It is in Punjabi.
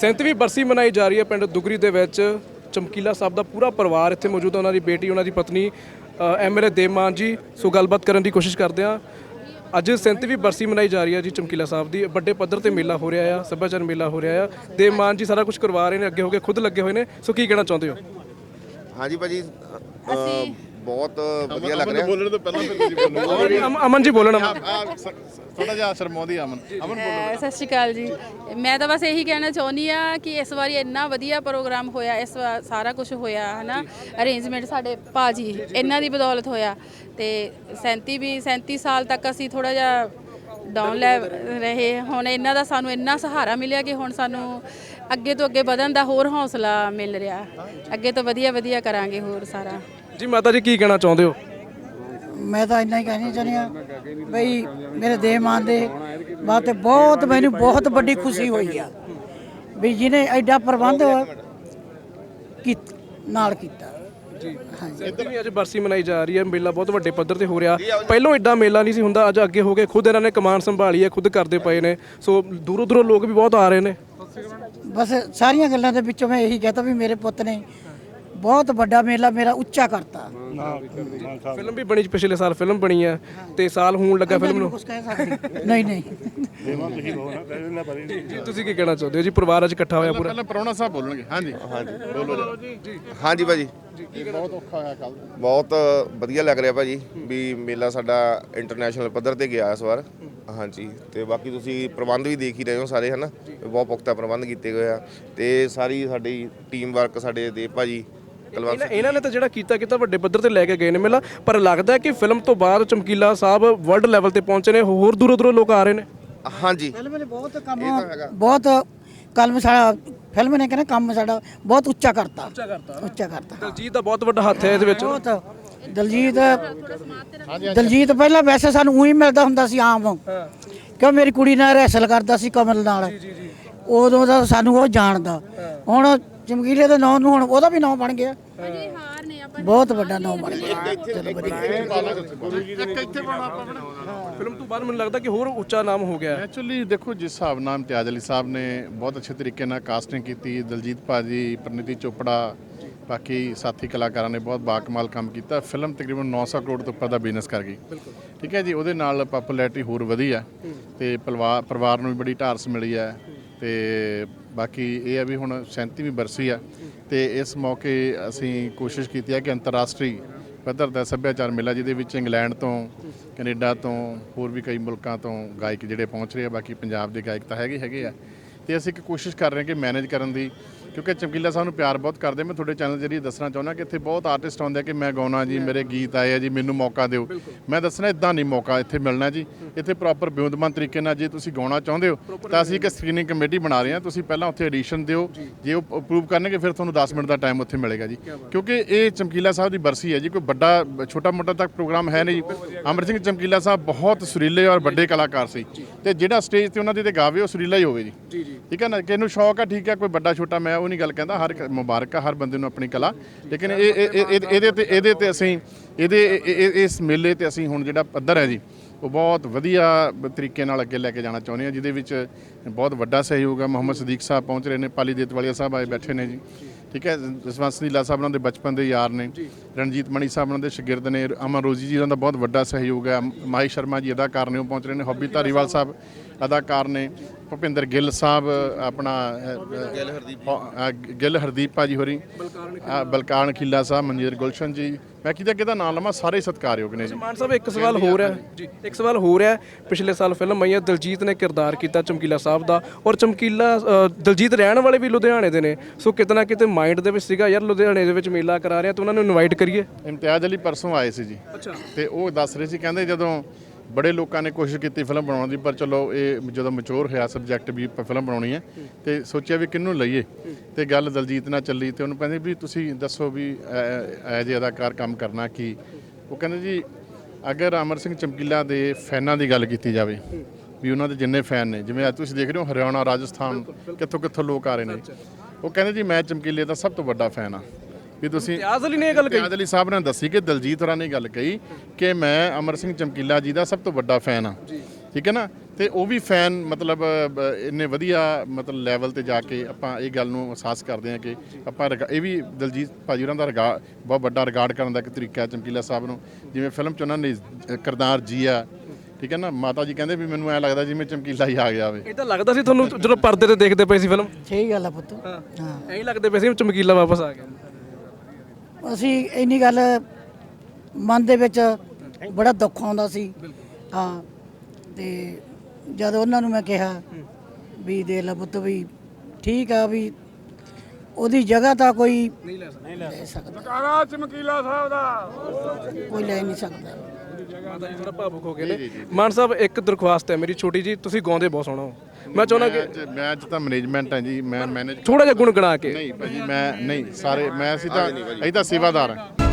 37ਵੀਂ ਬਰਸੀ ਮਨਾਈ ਜਾ ਰਹੀ ਹੈ ਪਿੰਡ ਦੁਗਰੀ ਦੇ ਵਿੱਚ। ਚਮਕੀਲਾ ਸਾਹਿਬ ਦਾ ਪੂਰਾ ਪਰਿਵਾਰ ਇੱਥੇ ਮੌਜੂਦ ਹੈ ਉਹਨਾਂ ਦੀ ਬੇਟੀ ਉਹਨਾਂ ਦੀ ਪਤਨੀ ਐਮਐਲਏ ਦੇਵਮਾਨ ਜੀ। ਸੋ ਗੱਲਬਾਤ ਕਰਨ ਦੀ ਕੋਸ਼ਿਸ਼ ਕਰਦੇ ਹਾਂ। ਅੱਜ 37ਵੀਂ ਬਰਸੀ ਮਨਾਈ ਜਾ ਰਹੀ ਹੈ ਜੀ ਚਮਕੀਲਾ ਸਾਹਿਬ ਦੀ। ਵੱਡੇ ਪੱਧਰ ਤੇ ਮੇਲਾ ਹੋ ਰਿਹਾ ਆ ਸੱਭਿਆਚਾਰ ਮੇਲਾ ਹੋ ਰਿਹਾ ਆ। ਦੇਵਮਾਨ ਜੀ ਸਾਰਾ ਕੁਝ ਕਰਵਾ ਰਹੇ ਨੇ ਅੱਗੇ ਹੋ ਕੇ ਖੁਦ ਲੱਗੇ ਹੋਏ ਨੇ। ਸੋ ਕੀ ਕਹਿਣਾ ਚਾਹੁੰਦੇ ਹੋ? ਹਾਂਜੀ ਭਾਜੀ ਅ, ਬਹੁਤ ਵਧੀਆ ਲੱਗ ਰਿਹਾ। ਬੋਲਣ ਤੋਂ ਪਹਿਲਾਂ ਫਿਰ ਤੁਸੀਂ ਬੋਲੋ। ਅਮ- ਅਮਨ ਜੀ ਬੋਲਣ ਅਮਨ। ਥੋੜਾ ਜਿਹਾ ਸ਼ਰਮਾਉਂਦੀ ਆ ਅਮਨ। ਅਮਨ ਅਹ ਸਤਿ ਸ਼੍ਰੀ ਅਕਾਲ ਜੀ। ਮੈਂ ਤਾਂ ਬਸ ਇਹੀ ਕਹਿਣਾ ਚਾਹੁੰਦੀ ਆ ਕਿ ਇਸ ਵਾਰੀ ਇੰਨਾ ਵਧੀਆ ਪ੍ਰੋਗਰਾਮ ਹੋਇਆ ਇਸ ਵਾਰ ਸਾਰਾ ਕੁਝ ਹੋਇਆ ਹਨਾ? ਅਰੇਂਜਮੈਂਟ ਸਾਡੇ ਭਾਜੀ ਇਹਨਾਂ ਦੀ ਬਦੌਲਤ ਹੋਇਆ। ਤੇ 37 ਵੀ 37 ਸਾਲ ਤੱਕ ਅਸੀਂ ਥੋੜਾ ਜਿਹਾ ਡਾਊਨ ਲੈ ਰਹੇ। ਹੁਣ ਇਹਨਾਂ ਦਾ ਸਾਨੂੰ ਇੰਨਾ ਸਹਾਰਾ ਮਿਲਿਆ ਕਿ ਹੁਣ ਸਾਨੂੰ ਅੱਗੇ ਤੋਂ ਅੱਗੇ ਵਧਣ ਦਾ ਹੋਰ ਹੌਸਲਾ ਮਿਲ ਰਿਹਾ। ਅੱਗੇ ਤੋਂ ਵਧੀਆ ਵਧੀਆ ਕਰਾਂਗੇ ਹੋਰ ਸਾਰਾ। ਜੀ ਮਾਤਾ ਜੀ ਕੀ ਕਹਿਣਾ ਚਾਹੁੰਦੇ ਹੋ? ਮੈਂ ਤਾਂ ਇੰਨਾ ਹੀ ਕਹਿਣਾ ਚਾਹੁੰਦੀ ਆ ਬਈ ਮੇਰੇ ਦੇਹ ਮਾਨ ਦੇ ਬਾਤ ਬਹੁਤ ਮੈਨੂੰ ਬਹੁਤ ਵੱਡੀ ਖੁਸ਼ੀ ਹੋਈ ਆ ਵੀ ਜਿਹਨੇ ਐਡਾ ਪ੍ਰਬੰਧ ਕੀ ਨਾਲ ਕੀਤਾ। ਜੀ। ਹਾਂਜੀ। ਅੱਜ ਬਰਸੀ ਮਨਾਈ ਜਾ ਰਹੀ ਹੈ ਮੇਲਾ ਬਹੁਤ ਵੱਡੇ ਪੱਧਰ ਤੇ ਹੋ ਰਿਹਾ। ਪਹਿਲਾਂ ਐਡਾ ਮੇਲਾ ਨਹੀਂ ਸੀ ਹੁੰਦਾ ਅੱਜ ਅੱਗੇ ਹੋ ਕੇ ਖੁਦ ਇਹਨਾਂ ਨੇ ਕਮਾਨ ਸੰਭਾਲੀ ਹੈ ਖੁਦ ਕਰਦੇ ਪਏ ਨੇ। ਸੋ ਦੂਰੋਂ ਦੂਰੋਂ ਲੋਕ ਵੀ ਬਹੁਤ ਆ ਰਹੇ ਨੇ। ਬਸ ਸਾਰੀਆਂ ਗੱਲਾਂ ਦੇ ਵਿੱਚੋਂ ਮੈਂ ਇਹੀ ਕਹਤਾ ਵੀ ਮੇਰੇ ਪੁੱਤ ਨੇ ਬਹੁਤ ਵੱਡਾ ਮੇਲਾ ਮੇਰਾ ਉੱਚਾ ਕਰਤਾ। ਫਿਲਮ ਵੀ ਬਣੀ ਪਿਛਲੇ ਸਾਲ ਫਿਲਮ ਬਣੀ ਹੈ ਤੇ ਸਾਲ ਹੋਣ ਲੱਗਾ ਫਿਲਮ ਨੂੰ। ਕੁਝ ਕਹਿ ਸਕਦੇ। ਨਹੀਂ ਨਹੀਂ। ਜੀ ਤੁਸੀਂ ਕੀ ਕਹਿਣਾ ਚਾਹੁੰਦੇ ਹੋ ਜੀ? ਪਰਿਵਾਰ ਅੱਜ ਇਕੱਠਾ ਹੋਇਆ ਪੂਰਾ? ਪਹਿਲਾਂ ਪਰੌਣਾ ਸਾਹਿਬ ਬੋਲਣਗੇ। ਹਾਂਜੀ। ਹਾਂਜੀ ਬੋਲੋ ਜੀ। ਹਾਂਜੀ ਭਾਜੀ। ਬਹੁਤ ਔਖਾ ਹੋਇਆ ਕੱਲ ਬਹੁਤ ਵਧੀਆ ਲੱਗ ਰਿਹਾ ਭਾਜੀ ਵੀ ਮੇਲਾ ਸਾਡਾ ਇੰਟਰਨੈਸ਼ਨਲ ਪੱਧਰ ਤੇ ਗਿਆ ਇਸ ਵਾਰ। ਹਾਂਜੀ ਤੇ ਬਾਕੀ ਤੁਸੀਂ ਪ੍ਰਬੰਧ ਵੀ ਦੇਖ ਹੀ ਰਹੇ ਹੋ ਸਾਰੇ ਹਨਾ? ਬਹੁਤ ਪੁਖਤਾ ਪ੍ਰਬੰਧ ਕੀਤੇ ਗਏ ਆ। ਤੇ ਸਾਰੀ ਸਾਡੀ ਟੀਮ ਵਰਕ ਸਾਡੇ ਦੇ ਭਾਜੀ ਕਲਵੰਤ ਇਹਨਾਂ ਇਹਨਾਂ ਨੇ ਤਾਂ ਜਿਹੜਾ ਕੀਤਾ ਕੀਤਾ ਵੱਡੇ ਪੱਧਰ ਤੇ ਲੈ ਕੇ ਗਏ ਨੇ ਮੇਲਾ ਪਰ ਲੱਗਦਾ ਹੈ ਕਿ ਫਿਲਮ ਤੋਂ ਬਾਅਦ ਚਮਕੀਲਾ ਸਾਹਿਬ ਵਰਲਡ ਲੈਵਲ ਤੇ ਪਹੁੰਚੇ ਨੇ ਹੋਰ ਦੂਰੋਂ ਦੂਰੋਂ ਲੋਕ ਆ ਰਹੇ ਨੇ। ਹਾਂਜੀ। ਫਿਲਮ ਨੇ ਬਹੁਤ ਕੰਮ ਬਹੁਤ ਕਲਮ ਸਾਡਾ ਫਿਲਮ ਨੇ ਕਹਿੰਦਾ ਕੰਮ ਸਾਡਾ ਬਹੁਤ ਉੱਚਾ ਕਰਤਾ। ਉੱਚਾ ਕਰਤਾ ਉੱਚਾ ਕਰਤਾ। ਦਲਜੀਤ ਦਾ ਬਹੁਤ ਵੱਡਾ ਹੱਥ ਹੈ ਇਹਦੇ ਵਿੱਚ। ਬਹੁਤ। ਦਲਜੀਤ ਦਲਜੀਤ ਪਹਿਲਾਂ ਵੈਸੇ ਸਾਨੂੰ ਉਹੀ ਮਿਲਦਾ ਹੁੰਦਾ ਸੀ ਆਮ। ਕਿਉਂ ਮੇਰੀ ਕੁੜੀ ਨਾਲ ਰੈਸਲ ਕਰਦਾ ਸੀ ਕਮਲ ਨਾਲ। ਉਦੋਂ ਦਾ ਸਾਨੂੰ ਉਹ ਜਾਣਦਾ। ਹੁਣ ਚਮਕੀਲੇ ਦੇ ਨਾਂ ਨੂੰ ਹੁਣ ਉਹਦਾ ਵੀ ਨਾਂ ਬਣ ਗਿਆ। ਬਹੁਤ ਵੱਡਾ ਨਾਂ ਬਣ ਗਿਆ। ਚਲੋ ਫਿਲਮ ਤੋਂ ਬਾਅਦ ਮੈਨੂੰ ਲੱਗਦਾ ਕਿ ਹੋਰ ਉੱਚਾ ਨਾਮ ਹੋ ਗਿਆ। ਐਕਚੁਅਲੀ ਦੇਖੋ ਜਿਸ ਹਿਸਾਬ ਨਾਲ ਇਮਤਿਆਜ਼ ਅਲੀ ਸਾਹਿਬ ਨੇ ਬਹੁਤ ਅੱਛੇ ਤਰੀਕੇ ਨਾਲ ਕਾਸਟਿੰਗ ਕੀਤੀ ਦਲਜੀਤ ਭਾਜੀ ਪ੍ਰਨੀਤੀ ਚੋਪੜਾ ਬਾਕੀ ਸਾਥੀ ਕਲਾਕਾਰਾਂ ਨੇ ਬਹੁਤ ਬਾਕਮਾਲ ਕੰਮ ਕੀਤਾ। ਫਿਲਮ ਤਕਰੀਬਨ 900 ਕਰੋੜ ਤੋਂ ਉੱਪਰ ਦਾ ਬਿਜ਼ਨਸ ਕਰ ਗਈ। ਠੀਕ ਹੈ ਜੀ ਉਹਦੇ ਨਾਲ ਪਪੂਲੈਰਿਟੀ ਹੋਰ ਵਧੀ ਹੈ। ਤੇ ਪਰਿਵਾਰ ਪਰਿਵਾਰ ਨੂੰ ਵੀ ਬੜੀ ਢਾਰਸ ਮਿਲੀ ਹੈ। ਤੇ ਬਾਕੀ ਇਹ ਆ ਵੀ ਹੁਣ 37ਵੀਂ ਬਰਸੀ ਆ ਤੇ ਇਸ ਮੌਕੇ ਅਸੀਂ ਕੋਸ਼ਿਸ਼ ਕੀਤੀ ਆ ਕਿ ਅੰਤਰਰਾਸ਼ਟਰੀ ਪੱਧਰ ਦਾ ਸੱਭਿਆਚਾਰ ਮੇਲਾ, ਜਿਹਦੇ ਵਿੱਚ ਇੰਗਲੈਂਡ ਤੋਂ, ਕੈਨੇਡਾ ਤੋਂ, ਹੋਰ ਵੀ ਕਈ ਮੁਲਕਾਂ ਤੋਂ ਗਾਇਕ ਜਿਹੜੇ ਪਹੁੰਚ ਰਹੇ ਆ, ਬਾਕੀ ਪੰਜਾਬ ਦੇ ਗਾਇਕ ਤਾਂ ਹੈਗੇ ਹੈਗੇ ਆ। ਤੇ ਅਸੀਂ ਇੱਕ ਕੋਸ਼ਿਸ਼ ਕਰ ਰਹੇ ਹਾਂ ਕਿ ਮੈਨੇਜ ਕਰਨ ਦੀ ਕਿਉਂਕਿ ਚਮਕੀਲਾ ਸਾਹਿਬ ਨੂੰ ਪਿਆਰ ਬਹੁਤ ਕਰਦੇ ਮੈਂ ਤੁਹਾਡੇ ਚੈਨਲ ਜਰੀਏ ਦੱਸਣਾ ਚਾਹੁੰਦਾ ਕਿ ਇੱਥੇ ਬਹੁਤ ਆਰਟਿਸਟ ਆਉਂਦੇ ਆ ਕਿ ਮੈਂ ਗਾਉਣਾ ਜੀ ਮੇਰੇ ਗੀਤ ਆਏ ਆ ਜੀ ਮੈਨੂੰ ਮੌਕਾ ਦਿਓ। ਮੈਂ ਦੱਸਣਾ ਇਦਾਂ ਨਹੀਂ ਮੌਕਾ ਇੱਥੇ ਮਿਲਣਾ ਜੀ। ਇੱਥੇ ਪ੍ਰੋਪਰ ਬਿਉਂਦਮਨ ਤਰੀਕੇ ਨਾਲ ਜੇ ਤੁਸੀਂ ਗਾਉਣਾ ਚਾਹੁੰਦੇ ਹੋ ਤਾਂ ਅਸੀਂ ਇੱਕ ਸਕਰੀਨਿੰਗ ਕਮੇਟੀ ਬਣਾ ਰਹੇ ਹਾਂ। ਤੁਸੀਂ ਪਹਿਲਾਂ ਉੱਥੇ ਐਡੀਸ਼ਨ ਦਿਓ। ਜੇ। ਉਹ ਅਪਰੂਵ ਕਰਨਗੇ ਫਿਰ ਤੁਹਾਨੂੰ 10 ਮਿੰਟ ਦਾ ਟਾਈਮ ਉੱਥੇ ਮਿਲੇਗਾ ਜੀ। ਕਿਉਂਕਿ ਇਹ ਚਮਕੀਲਾ ਸਾਹਿਬ ਦੀ ਬਰਸੀ ਹੈ ਜੀ। ਕੋਈ ਵੱਡਾ ਛੋਟਾ ਮੋਟਾ ਤੱਕ ਪ੍ਰੋਗਰਾਮ ਹੈ ਨਹੀਂ ਅਮਰ ਸਿੰਘ ਚਮਕੀਲਾ ਸਾਹਿਬ ਬਹੁਤ ਸੁਰੀਲੇ ਔਰ ਵੱਡੇ ਕਲਾਕਾਰ ਸੀ। ਤੇ ਜਿਹੜਾ ਸਟੇਜ ਤੇ ਉਹਨਾਂ ਦੇ ਤੇ ਗਾਵੇ ਉਹ ਸੁਰੀਲਾ ਹੀ ਹੋਵੇ ਜੀ। ਠੀਕ ਹੈ ਨਾ? ਕਿ ਇਹਨੂੰ ਸ਼ੌਕ ਆ ਠੀਕ ਹੈ ਕੋਈ ਵੱਡਾ ਛੋਟਾ ਮੈਂ ਉਹ ਨਹੀਂ ਗੱਲ ਕਹਿੰਦਾ ਹਰ ਮੁਬਾਰਕ ਆ ਹਰ ਬੰਦੇ ਨੂੰ ਆਪਣੀ ਕਲਾ। ਲੇਕਿਨ ਇਹ ਇਹ- ਇਹ- ਇਹ- ਇਹਦੇ ਤੇ ਇਹਦੇ ਤੇ ਅਸੀਂ ਇਹਦੇ ਇਹ- ਇਹ- ਇਸ ਮੇਲੇ ਤੇ ਅਸੀਂ ਹੁਣ ਜਿਹੜਾ ਪੱਧਰ ਹੈ ਜੀ ਉਹ ਬਹੁਤ ਵਧੀਆ ਤਰੀਕੇ ਨਾਲ ਅੱਗੇ ਲੈ ਕੇ ਜਾਣਾ ਚਾਹੁੰਦੇ ਹਾਂ ਜਿਹਦੇ ਵਿੱਚ ਬਹੁਤ ਵੱਡਾ ਸਹਿਯੋਗ ਹੈ ਮੁਹੰਮਦ ਸਦੀਕ ਸਾਹਿਬ ਪਹੁੰਚ ਰਹੇ ਨੇ ਪਾਲੀ ਦੇਤਵਾਲੀਆ ਸਾਹਿਬ ਆਏ ਬੈਠੇ ਨੇ ਜੀ। ਠੀਕ ਹੈ ਜਸਵੰਤ ਸੰਧੀਲਾ ਸਾਹਿਬ ਉਹਨਾਂ ਦੇ ਬਚਪਨ ਦੇ ਯਾਰ ਨੇ। ਰਣਜੀਤ ਮਣੀ ਸਾਹਿਬ ਉਹਨਾਂ ਦੇ ਸ਼ਾਗਿਰਦ ਨੇ। ਅਮਨ ਰੋਜੀ ਜੀ ਉਹਨਾਂ ਦਾ ਬਹੁਤ ਵੱਡਾ ਸਹਿਯੋਗ ਹੈ। ਮਾਈ ਸ਼ਰਮਾ ਜੀ ਅਦਾਕਾਰ ਨੇ ਉਹ ਪਹੁੰਚ ਰਹੇ ਨੇ। ਹੌਬੀ ਧਾਰੀਵਾਲ ਸਾਹਿਬ ਅਦਾਕਾਰ ਨੇ ਭੁਪਿੰਦਰ ਗਿੱਲ ਸਾਹਿਬ ਆਪਣਾ ਗਿੱਲ ਹਰਦੀਪ ਭਾਜੀ ਹੋਰੀ ਬਲਕਾਨ ਖਿੱਲਾ ਸਾਹਿਬ ਮਨਜੀਤ ਗੁਲਸ਼ਨ ਜੀ। ਮੈਂ ਕਿਹਦਾ ਕਿਹਦਾ ਨਾਮ ਲਵਾਂ ਸਾਰੇ ਹੀ ਸਤਿਕਾਰਯੋਗ ਨੇ ਜੀ। ਮਾਨ ਸਾਹਿਬ ਇੱਕ ਸਵਾਲ ਹੋ ਰਿਹਾ ਜੀ ਇੱਕ ਸਵਾਲ ਹੋ ਰਿਹਾ। ਪਿਛਲੇ ਸਾਲ ਫਿਲਮ ਆਈ ਹੈ ਦਲਜੀਤ ਨੇ ਕਿਰਦਾਰ ਕੀਤਾ ਚਮਕੀਲਾ ਸਾਹਿਬ ਦਾ। ਔਰ ਚਮਕੀਲਾ ਦਲਜੀਤ ਰਹਿਣ ਵਾਲੇ ਵੀ ਲੁਧਿਆਣੇ ਦੇ ਨੇ। ਸੋ ਕਿਤੇ ਨਾ ਕਿਤੇ ਮਾਈਂਡ ਦੇ ਵਿੱਚ ਸੀਗਾ ਯਾਰ ਲੁਧਿਆਣੇ ਦੇ ਵਿੱਚ ਮੇਲਾ ਕਰਾ ਰਿਹਾ ਤਾਂ ਉਹਨਾਂ ਨੂੰ ਇਨਵਾਈਟ ਕਰੀਏ। ਇਮਤਿਆਜ਼ ਅਲੀ ਪਰਸੋਂ ਆਏ ਸੀ ਜੀ। ਅੱਛਾ। ਤੇ ਉਹ ਦੱਸ ਰਹੇ ਸੀ ਕਹਿੰਦੇ ਜਦੋਂ ਬੜੇ ਲੋਕਾਂ ਨੇ ਕੋਸ਼ਿਸ਼ ਕੀਤੀ ਫਿਲਮ ਬਣਾਉਣ ਦੀ ਪਰ ਚਲੋ ਇਹ ਜਦੋਂ ਮੈਚੁਰ ਹੋਇਆ ਸਬਜੈਕਟ ਵੀ ਫਿਲਮ ਬਣਾਉਣੀ ਹੈ ਤੇ ਸੋਚਿਆ ਵੀ ਕਿਹਨੂੰ ਲਈਏ? ਤੇ ਗੱਲ ਦਲਜੀਤ ਨਾਲ ਚੱਲੀ ਤੇ ਉਹਨੂੰ ਕਹਿੰਦੇ ਵੀ ਤੁਸੀਂ ਦੱਸੋ ਵੀ ਐਜ ਅਦਾਕਾਰ ਕੰਮ ਕਰਨਾ ਕੀ? ਉਹ ਕਹਿੰਦੇ ਜੀ ਅਗਰ ਅਮਰ ਸਿੰਘ ਚਮਕੀਲਾ ਦੇ ਫੈਨਾਂ ਦੀ ਗੱਲ ਕੀਤੀ ਜਾਵੇ ਵੀ ਉਹਨਾਂ ਦੇ ਜਿੰਨੇ ਫੈਨ ਨੇ ਜਿਵੇਂ ਅੱਜ ਤੁਸੀਂ ਦੇਖ ਰਹੇ ਹੋ ਹਰਿਆਣਾ ਰਾਜਸਥਾਨ ਕਿੱਥੋਂ ਕਿੱਥੋਂ ਲੋਕ ਆ ਰਹੇ ਨੇ। ਉਹ ਕਹਿੰਦੇ ਜੀ ਮੈਂ ਚਮਕੀਲੇ ਦਾ ਸਭ ਤੋਂ ਵੱਡਾ ਫੈਨ ਆ ਵੀ ਤੁਸੀਂ ਇਮਤਿਆਜ਼ ਅਲੀ ਨੇ ਇਹ ਗੱਲ ਕਹੀ। ਇਮਤਿਆਜ਼ ਅਲੀ ਸਾਹਿਬ ਨੇ ਦੱਸੀ ਕਿ ਦਲਜੀਤ ਹੋਰਾਂ ਨੇ ਗੱਲ ਕਹੀ ਕਿ ਮੈਂ ਅਮਰ ਸਿੰਘ ਚਮਕੀਲਾ ਜੀ ਦਾ ਸਭ ਤੋਂ ਵੱਡਾ ਫੈਨ ਆ ਠੀਕ ਹੈ ਨਾ? ਤੇ ਉਹ ਵੀ ਫੈਨ ਮਤਲਬ ਇੰਨੇ ਵਧੀਆ ਮਤਲਬ ਲੈਵਲ ਤੇ ਜਾ ਕੇ ਆਪਾਂ ਇਹ ਗੱਲ ਨੂੰ ਅਹਿਸਾਸ ਕਰਦੇ ਹਾਂ ਕਿ ਆਪਾਂ ਇਹ ਵੀ ਦਲਜੀਤ ਭਾਜੀ ਹੋਰਾਂ ਦਾ ਰਿਗਾ ਬਹੁਤ ਵੱਡਾ ਰਿਗਾਰਡ ਕਰਨ ਦਾ ਇੱਕ ਤਰੀਕਾ ਹੈ ਚਮਕੀਲਾ ਸਾਹਿਬ ਨੂੰ। ਜਿਵੇਂ ਫਿਲਮ ਚ ਉਹਨਾਂ ਨੇ ਕਰਦਾਰ ਜੀਆ ਠੀਕ ਹੈ ਨਾ? ਮਾਤਾ ਜੀ ਕਹਿੰਦੇ ਵੀ ਮੈਨੂੰ ਐ ਲੱਗਦਾ ਜਿਵੇਂ ਚਮਕੀਲਾ ਹੀ ਆ ਗਿਆ ਹੋਵੇ ਇਹ ਤਾਂ ਲੱਗਦਾ ਸੀ ਤੁਹਾਨੂੰ ਜਦੋਂ ਪਰਦੇ ਤੇ ਦੇਖਦੇ ਪਏ ਸੀ ਫਿਲਮ। ਸਹੀ ਗੱਲ ਆ ਪੁੱਤ। ਹਾਂ। ਐਂ ਹੀ ਲੱਗਦੇ ਪਏ ਸੀ ਚਮਕੀਲਾ ਵਾਪਸ ਆ ਗਿਆ। ਅਸੀਂ ਇੰਨੀ ਗੱਲ ਮਨ ਦੇ ਵਿੱਚ ਬੜਾ ਦੁੱਖ ਆਉਂਦਾ ਸੀ। ਹਾਂ ਤੇ ਜਦ ਉਹਨਾਂ ਨੂੰ ਮੈਂ ਕਿਹਾ ਵੀ ਦੇ ਲੈ ਪੁੱਤ ਵੀ ਠੀਕ ਆ ਵੀ ਉਹਦੀ ਜਗ੍ਹਾ ਤਾਂ ਕੋਈ ਨਹੀਂ ਲੈ ਸਕਦਾ। ਲੈ ਸਕਦਾ। ਕਾਰਾ ਚਮਕੀਲਾ ਸਾਹਿਬ ਦਾ। ਕੋਈ ਲੈ ਨਹੀਂ ਸਕਦਾ। ਮਾਤਾ ਜੀ ਥੋੜਾ ਭਾਵੁਕ ਹੋ ਗਏ ਨੇ। ਮਾਨ ਸਾਹਿਬ ਇੱਕ ਦਰਖਾਸਤ ਹੈ ਮੇਰੀ ਛੋਟੀ ਜੀ ਤੁਸੀਂ ਗਾਉਂਦੇ ਬਹੁਤ ਸੋਹਣਾ ਹੋ। ਮੈਂ ਚਾਹੁੰਦਾ ਕਿ ਮੈਂ ਅੱਜ- ਮੈਂ ਅੱਜ ਤਾਂ ਮੈਨੇਜਮੈਂਟ ਹੈ ਜੀ ਮੈਂ ਮੈਨੇਜ ਥੋੜਾ ਜਿਹਾ ਗੁਣ ਗਣਾ ਕੇ। ਨਹੀਂ ਭਾਜੀ ਮੈਂ ਨਹੀਂ ਸਾਰੇ ਮੈਂ ਅਸੀਂ ਤਾਂ ਅਸੀਂ ਤਾਂ ਸੇਵਾਦਾਰ ਹਾਂ।